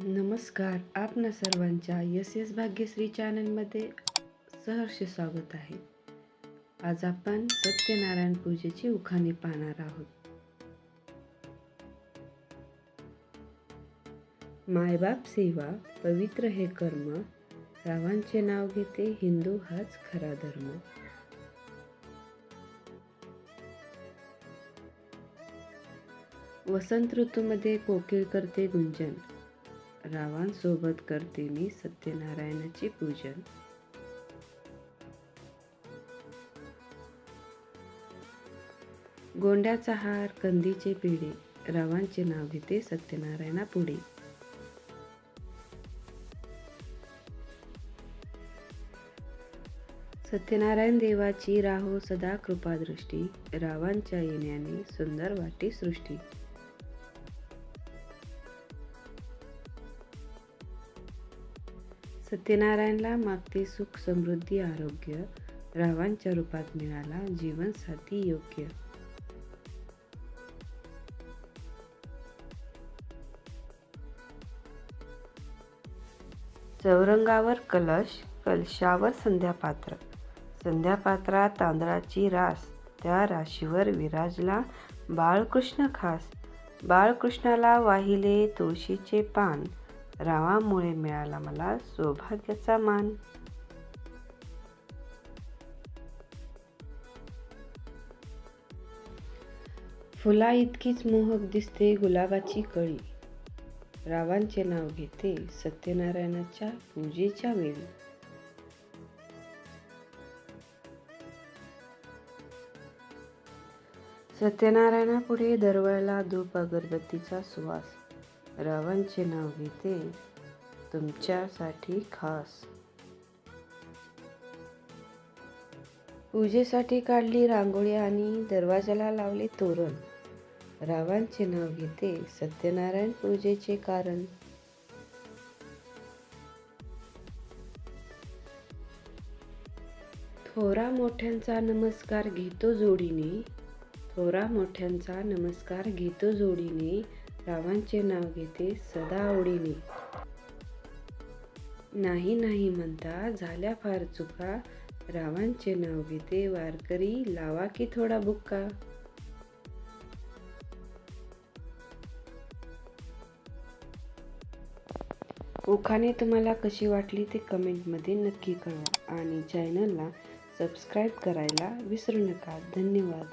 नमस्कार. आपणा सर्वांच्या यस यस भाग्यश्री चॅनलमध्ये सहर्ष स्वागत आहे. आज आपण सत्यनारायण पूजेची उखाणे पाहणार आहोत. मायबाप सेवा पवित्र हे कर्म रावांचे नाव घेते हिंदू हाच खरा धर्म. वसंत ऋतूमध्ये कोकिळ करते गुंजन. रावांसोबत करते मी सत्यनारायणाचे पूजन. गोंड्याचा हार कंदीचे पिढे रावांचे नाव घेते सत्यनारायणा पुढे. सत्यनारायण देवाची राहो सदा कृपादृष्टी रावांच्या येण्याने सुंदर वाटे सृष्टी सत्यनारायणला मागते सुख समृद्धी आरोग्य. रावांच्या रूपात मिळाला जीवनसाथी योग्य. चौरंगावर कलश कलशावर संध्यापात्र. संध्यापात्रात तांदळाची रास. त्या राशीवर विराजला बाळकृष्ण खास. बाळकृष्णाला वाहिले तुळशीचे पान. रावामुळे मिळाला मला सौभाग्याचा मान. फुला इतकीच मोहक दिसते गुलाबाची कळी. रावांचे नाव घेते सत्यनारायणाच्या पूजेच्या वेळी. सत्यनारायणापुढे दरवळला धूप अगरबत्तीचा सुवास. रावांचे नाव घेते तुमच्यासाठी खास. पूजेसाठी काढली रांगोळी आणि दरवाजाला लावले तोरण. रावांचे नाव घेते सत्यनारायण पूजेचे कारण. थोरा मोठ्यांचा नमस्कार घेतो जोडीने. थोरा मोठ्यांचा नमस्कार घेतो जोडीने. रावांचे नाव घेते सदा आवडीने नाही नाही म्हणता झाल्या फार चुका. रावांचे नाव घेते वारकरी लावा की थोडा बुक्का. ओखाने तुम्हाला कशी वाटली ते कमेंटमध्ये नक्की कळवा आणि चॅनलला सबस्क्राईब करायला विसरू नका. धन्यवाद.